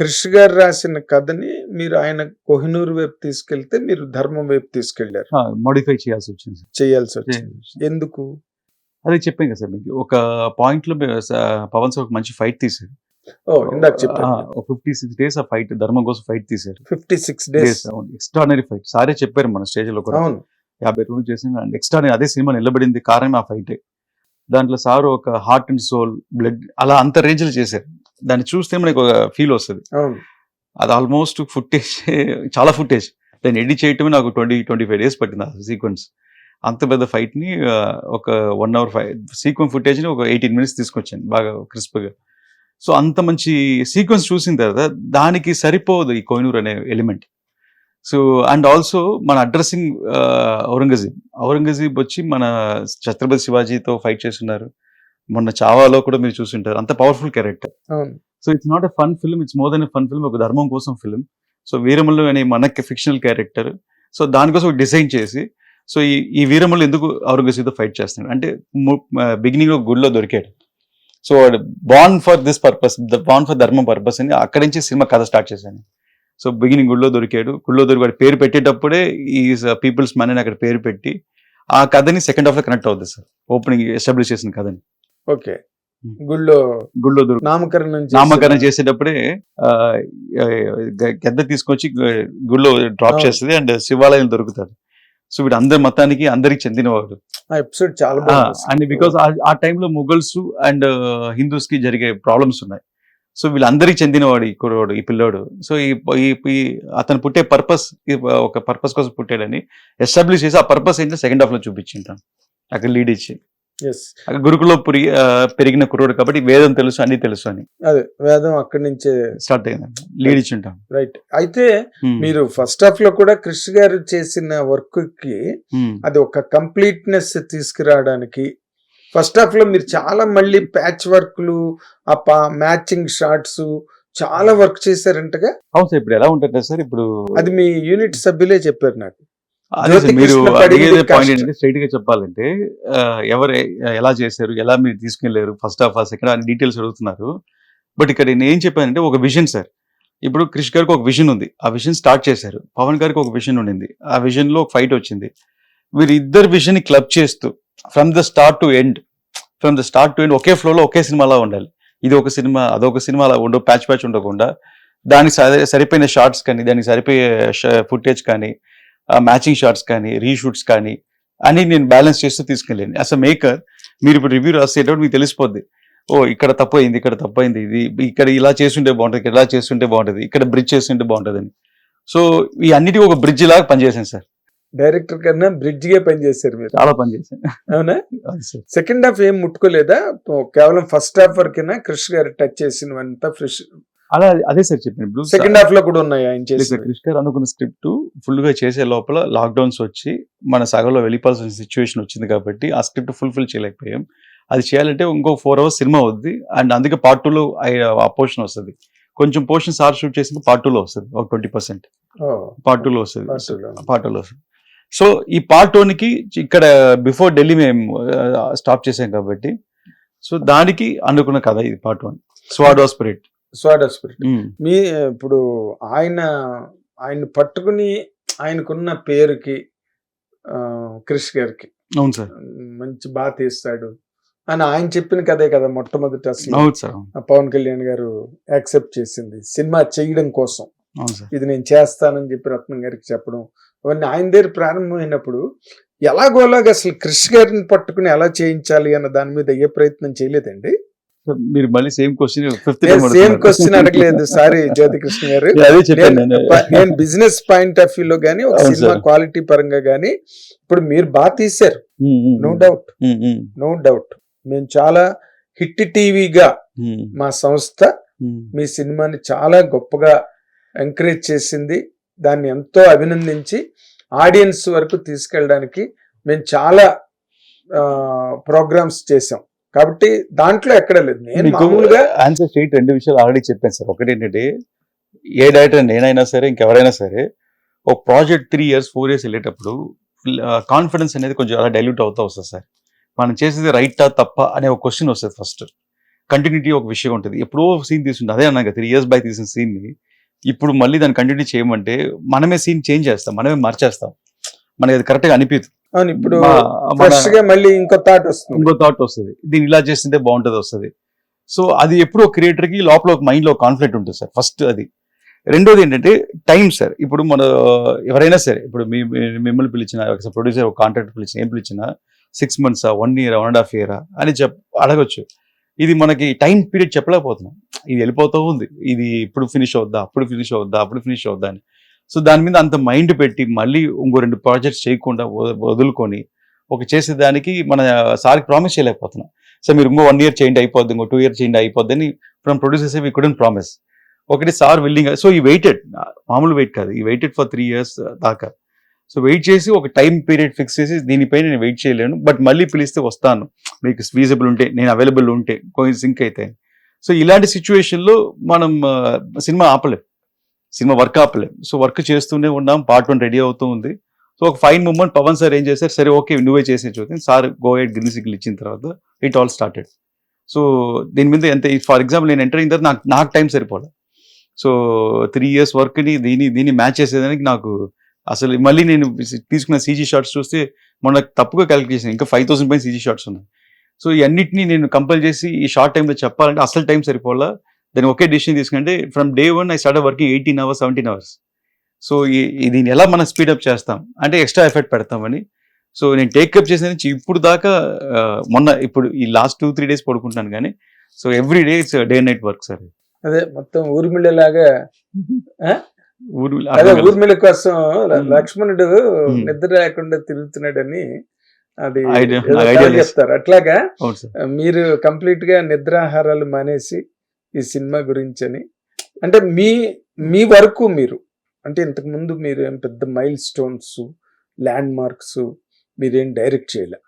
కృషి గారు రాసిన కథని మీరు ఆయన కోహినూరు వైపు తీసుకెళ్తే మీరు ధర్మం వైపు తీసుకెళ్ళారు. మోడిఫై చేయాల్సి వచ్చింది. చేయాల్సి వచ్చింది. ఎందుకు? అదే చెప్పాను కదా సార్ మీకు ఒక పాయింట్లో పవన్ సార్ ఒక మంచి ఫైట్ తీశారు. ఫిఫ్టీ సిక్స్ డేస్ ఆ ఫైట్ ధర్మం కోసం ఫైట్ తీశారు. Fifty six days extraordinary fight సారే చెప్పారు మన స్టేజ్లో కూడా. యాభై రోజులు చేసిన ఎక్స్ట్రా అదే సినిమా నిలబడింది కారణం ఆ ఫైట్ దాంట్లో సార్ ఒక హార్ట్ అండ్ సోల్ బ్లడ్ అలా అంత రేంజ్లో చేశారు. దాన్ని చూస్తే మనకు ఒక ఫీల్ వస్తుంది. అది ఆల్మోస్ట్ ఫుటేజ్ చాలా ఫుటేజ్ దాన్ని ఎడిట్ చేయటమే నాకు ట్వంటీ ట్వంటీ ఫైవ్ డేస్ పట్టింది ఆ సీక్వెన్స్ అంత పెద్ద ఫైట్ని ఆ, ఒక వన్ అవర్ ఫైవ్ సీక్వెన్స్ ఫుటేజ్ని ఒక ఎయిటీన్ మినిట్స్ తీసుకొచ్చాను బాగా క్రిస్ప్గా సో అంత మంచి సీక్వెన్స్ చూసిన తర్వాత దానికి సరిపోదు ఈ కోహినూర్ అనే ఎలిమెంట్ సో అండ్ ఆల్సో మన అడ్రస్సింగ్ ఔరంగజీబ్. ఔరంగజీబ్ వచ్చి మన ఛత్రపతి శివాజీతో ఫైట్ చేస్తున్నారు. మొన్న చావాలో కూడా మీరు చూసుంటారు. అంత powerful character so it's not a fun film it's more than a fun film ఒక ధర్మం కోసం ఫిల్మ్ సో వీరములు అనే మనకి ఫిక్షనల్ క్యారెక్టర్ సో దానికోసం డిజైన్ చేసి సో ఈ ఈ వీరములు ఎందుకు ఔరంగజేబ్తో ఫైట్ చేస్తున్నాడు? అంటే బిగినింగ్లో గుడిలో దొరికాడు. So born for this purpose born for ధర్మం పర్పస్ అని అక్కడి నుంచి సినిమా కథ స్టార్ట్ చేశాను సో బిగినింగ్ గుడిలో దొరికాడు. గుడిలో దొరికి వాడి పేరు పెట్టేటప్పుడే ఈ పీపుల్స్ అని అక్కడ పేరు పెట్టి ఆ కథని సెకండ్ హాఫ్లో కనెక్ట్ అవుతుంది సార్ ఓపెనింగ్ ఎస్టాబ్లిష్ చేసిన కథని. ఓకే. గుళ్ళో దొరికి నామకరణం నామకరణం చేసేటప్పుడే గద్ద తీసుకొచ్చి గు- గుడిలో డ్రాప్. చేస్తుంది అండ్ శివాలయం దొరుకుతాడు సో వీడు అందరి మతానికి అందరికి చెందినవాడు. ఎపిసోడ్ చాలా అండ్ బికాస్ ఆ టైంలో ముఘల్స్ అండ్ హిందూస్కి జరిగే ప్రాబ్లమ్స్ ఉన్నాయి. సో వీళ్ళందరికి చెందినవాడు ఈ కుర్రోడు ఈ పిల్లోడు. సో ఈ అతను పుట్టే పర్పస్ ఒక పర్పస్ కోసం పుట్టాడని ఎస్టాబ్లిష్ చేసి ఆ పర్పస్ ఏంటో సెకండ్ హాఫ్లో చూపించింటాం. అక్కడ లీడ్ ఇచ్చి. గురుకులో పెరిగిన కుర్రోడు కాబట్టి వేదం తెలుసు అన్ని తెలుసు అని. అదే వేదం అక్కడి నుంచే స్టార్ట్ అయింది. లీడ్ ఇచ్చి ఉంటాం రైట్ అయితే Hmm. మీరు ఫస్ట్ హాఫ్లో కూడా కృష్ణ గారు చేసిన వర్క్కి Hmm. అది ఒక కంప్లీట్నెస్ తీసుకురావడానికి ఫస్ట్ హాఫ్లో మీరు చాలా మళ్ళీ ప్యాచ్ వర్క్లు ఆ మ్యాచింగ్ షార్ట్స్ చాలా వర్క్ చేశారంటగా? అవును సార్ ఇప్పుడు ఎలా ఉంటుంది సార్ ఇప్పుడు అది మీ యూనిట్ సభ్యులే చెప్పారు నాకు. మీరు అడిగేదే పాయింట్. ఏంటంటే స్ట్రైట్గా చెప్పాలంటే ఎవరు ఎలా చేశారు ఎలా మీరు తీసుకెళ్ళారు ఫస్ట్ హాఫ్ సెకండ్ అని డీటెయిల్స్ అడుగుతున్నారు. బట్ ఇక్కడ నేను ఏం చెప్పానంటే ఒక విజన్ సార్ ఇప్పుడు క్రిష్ గారికి ఒక విజన్ ఉంది. ఆ విజన్ స్టార్ట్ చేశారు. పవన్ గారికి ఒక విజన్ ఉండింది. ఆ విజన్లో ఒక ఫైట్ వచ్చింది. వీరు ఇద్దరు విజన్ని క్లబ్ చేస్తూ from the start to end from the start to end okay flow లో ఒకే సినిమాలా ఉండాలి. ఇది ఒక సినిమా అదొక సినిమా అలా ఉండవు ప్యాచ్ ప్యాచ్ ఉండకుండా. దానికి సరి- సరిపోయిన షార్ట్స్ కానీ దానికి సరిపోయే ఫుటేజ్ కానీ మ్యాచింగ్ షార్ట్స్ కానీ రీషూట్స్ కానీ అని నేను బ్యాలెన్స్ చేస్తూ తీసుకెళ్ళాను. అస్ అ మేకర్ మీరు ఇప్పుడు రివ్యూ రాసేటప్పుడు మీకు తెలిసిపోద్ది. ఓ ఇక్కడ తప్పు అయింది ఇక్కడ తప్పు అయింది ఇది ఇక్కడ ఇలా చేస్తుంటే బాగుంటుంది ఇక్కడ ఇలా చేస్తుంటే బాగుంటుంది ఇక్కడ బ్రిడ్జ్ చేస్తుంటే బాగుంటుంది అని సో ఈ అన్నిటికీ ఒక బ్రిడ్జ్ లాగా పనిచేశాను సార్. డైరెక్టర్ కన్నా బ్రిడ్జ్ గే పని చేశారు మీరు. చాలా పనిచేశాను అవునా? సెకండ్ హాఫ్ ఏం ముట్టుకోలేదా? కేవలం ఫస్ట్ హాఫ్ వరకేనా? కృష్ణ గారు టచ్ చేసినవంతా ఫ్రెష్ అలా అదే సార్ చెప్పాను. ఇప్పుడు సెకండ్ హాఫ్లో కూడా ఉన్నాయి ఆయన చేసి క్రిష్ గారు అనుకున్న స్క్రిప్ట్ ఫుల్గా చేసే లోపల లాక్డౌన్స్ వచ్చి మన సగంలో వెళ్ళిపోవాల్సిన సిచ్యువేషన్ వచ్చింది కాబట్టి ఆ స్క్రిప్ట్ ఫుల్ఫిల్ చేయలేకపోయాం. అది చేయాలంటే ఇంకో ఫోర్ అవర్స్ సినిమా అవుద్ది. అండ్ అందుకే పార్ట్ టూలో ఆ పోర్షన్ వస్తుంది. కొంచెం పోర్షన్ సార్ షూట్ చేసింది పార్ట్ టూలో వస్తుంది. ఒక ట్వంటీ పర్సెంట్ పార్ట్ టూలో వస్తుంది. పార్ట్ టూలో వస్తుంది. సో ఈ పార్ట్కి ఇక్కడ బిఫోర్ ఢిల్లీ మేము స్టాప్ చేసాం కాబట్టి సో దానికి అనుకున్న కథ ఇది పార్ట్ వన్ స్వాడ్ స్పిరిట్ స్వాడ్ స్పిరిట్. మీ ఇప్పుడు ఆయన ఆయన పట్టుకుని ఆయనకున్న పేరుకి క్రిష్ గారికి అవును సార్. మంచి బాగా తీస్తాడు. అని ఆయన చెప్పిన కదే కదా మొట్టమొదటి అసలు. పవన్ కళ్యాణ్ గారు యాక్సెప్ట్ చేసింది. సినిమా చేయడం కోసం. ఇది నేను చేస్తానని చెప్పి రత్నం గారికి చెప్పడం. అవన్నీ ఆయన దగ్గర ప్రారంభమైనప్పుడు ఎలాగోలాగా అసలు క్రిష్ గారిని పట్టుకుని ఎలా చేయించాలి అన్న దాని మీద ఏ ప్రయత్నం చేయలేదండి. మీరు మళ్ళీ same question fifth same question అడగలేదు. సారీ జ్యోతికృష్ణ గారు. అదే చెప్పాను నేను. బిజినెస్ పాయింట్ ఆఫ్ వ్యూ లో గానీ ఒక సినిమా. క్వాలిటీ పరంగా గానీ ఇప్పుడు మీరు బాగా తీశారు. నో డౌట్ నో డౌట్ మేము చాలా హిట్ టీవీగా ఉమ్, మా సంస్థ ఉమ్. మీ సినిమాని చాలా గొప్పగా ఎంకరేజ్ చేసింది. దాన్ని ఎంతో అభినందించి ఆడియన్స్ వరకు తీసుకెళ్ళడానికి మేము చాలా ప్రోగ్రామ్స్ చేసాం కాబట్టి దాంట్లో ఎక్కడ లేదు. నేను మామూలుగా ఆన్సర్ స్ట్రైట్ రెండు విషయాలు ఆల్రెడీ చెప్పాను సార్. ఒకటి ఏంటంటే ఏ డైరెక్టర్ నేనైనా సరే ఇంకెవరైనా సరే ఒక project three years four years వెళ్ళేటప్పుడు కాన్ఫిడెన్స్ అనేది కొంచెం అలా డైల్యూట్ అవుతా వస్తుంది సార్. మనం చేసేది రైటా తప్ప అనే ఒక క్వశ్చన్ వస్తుంది ఫస్ట్ కంటిన్యూటీ ఒక విషయం ఉంటుంది. ఎప్పుడో సీన్ తీసుంటే అదే అన్నాక త్రీ ఇయర్స్ బ్యాక్ తీసిన scene ని. ఇప్పుడు మళ్ళీ దాన్ని కంటిన్యూ చేయమంటే మనమే సీన్ చేంజ్ చేస్తాం. మనమే మార్చేస్తాం మనకి అది కరెక్ట్గా అనిపించదు అవును ఇప్పుడు ఫ్రెష్గా మళ్ళీ ఇంకో థాట్ వస్తుంది. ఇంకో థాట్ వస్తుంది. దీన్ని ఇలా చేస్తుంటే బాగుంటుంది వస్తుంది. సో అది ఎప్పుడు క్రియేటర్కి లోపల ఒక మైండ్లో కాన్ఫ్లిక్ట్ ఉంటుంది సార్ ఫస్ట్ అది. రెండోది ఏంటంటే టైం సార్. ఇప్పుడు మన ఎవరైనా సరే ఇప్పుడు మీ మిమ్మల్ని పిలిచిన ప్రొడ్యూసర్ ఒక కాంట్రాక్ట్ పిలిచిన ఏం పిలిచినా six months one year one and half year అని చెప్ అడగొచ్చు. ఇది మనకి టైం పీరియడ్ చెప్పలేకపోతున్నాం. ఇది వెళ్ళిపోతూ ఉంది. ఇది ఇప్పుడు ఫినిష్ అవుద్దా అప్పుడు ఫినిష్ అవుద్దా అప్పుడు ఫినిష్ అవుద్దా అని. సో దాని మీద అంత మైండ్ పెట్టి మళ్ళీ ఇంకో రెండు ప్రాజెక్ట్స్ చేయకుండా వ- వదులుకొని ఒక చేసేదానికి మన సార్కి ప్రామిస్ చేయలేకపోతున్నాం. సో మీరు ఇంకో వన్ ఇయర్ చేయండి అయిపోద్ది ఇంకో టూ ఇయర్ చేయండి అయిపోద్ది అని from producers we couldn't promise. ఒకటి సార్ విల్లింగ్ సో ఈ వెయిటెడ్ మామూలు వెయిట్ కాదు ఈ వెయిటెడ్ ఫర్ త్రీ ఇయర్స్ దాకా. సో వెయిట్ చేసి ఒక టైం పీరియడ్ ఫిక్స్ చేసి దీనిపై నేను వెయిట్ చేయలేను బట్ మళ్ళీ పిలిస్తే వస్తాను. మీకు ఫీజబుల్ ఉంటే నేను అవైలబుల్ ఉంటే కొంచెం సింక్ అయితే సో ఇలాంటి సిచ్యువేషన్లో మనం సినిమా ఆపలేదు సినిమా వర్క్ ఆపలే సో వర్క్ చేస్తూనే ఉన్నాం. పార్ట్ వన్ రెడీ అవుతూ ఉంది. సో ఒక ఫైన్ మూమెంట్ పవన్ సార్ ఏం చేశారు? సరే ఓకే నువ్వే చేసే చూద్దాం sir go ahead green signal ఇచ్చిన తర్వాత ఇట్ ఆల్ స్టార్టెడ్ సో దీని మీద ఎంత ఫర్ ఎగ్జాంపుల్ నేను ఎంటర్ అయిన తర్వాత నాకు నాకు టైం సరిపోలే. సో త్రీ ఇయర్స్ వర్క్ని దీని దీన్ని మ్యాచ్ చేసేదానికి నాకు అసలు మళ్ళీ నేను తీసుకున్న సీజీ షార్ట్స్ చూస్తే మొన్న తప్పుగా క్యాలిక్యులేషన్ ఇంకా ఫైవ్ థౌసండ్ పైన సీజీ షార్ట్స్ ఉన్నాయి. సో ఈ నేను కంపల్ చేసి ఈ షార్ట్ టైంలో చెప్పాలంటే అసలు టైం సరిపోలా. దాన్ని ఒకే డిసిషన్ తీసుకుంటే from day one I start working eighteen hours seventeen hours so దీన్ని ఎలా మనం స్పీడప్ చేస్తాం? అంటే ఎక్స్ట్రా ఎఫర్ట్ పెడతామని. సో నేను టేకప్ చేసిన నుంచి ఇప్పుడు దాకా మొన్న ఇప్పుడు ఈ లాస్ట్ టూ త్రీ డేస్ పడుకుంటాను కానీ so every day it's day night work sir అదే మొత్తం ఊర్మిళలాగా ఊరు అదే ఊర్మిళ కోసం Hmm. లక్ష్మణుడు Hmm. నిద్ర లేకుండా తిరుగుతున్నాడని అది. చెప్తారు అట్లాగా మీరు కంప్లీట్గా నిద్రాహారాలు మానేసి ఈ సినిమా గురించి అని అంటే మీ మీ వరకు మీరు అంటే ఇంతకుముందు మీరు ఏం పెద్ద మైల్ స్టోన్స్ ల్యాండ్ మార్క్స్ మీరేం డైరెక్ట్ చేయలే.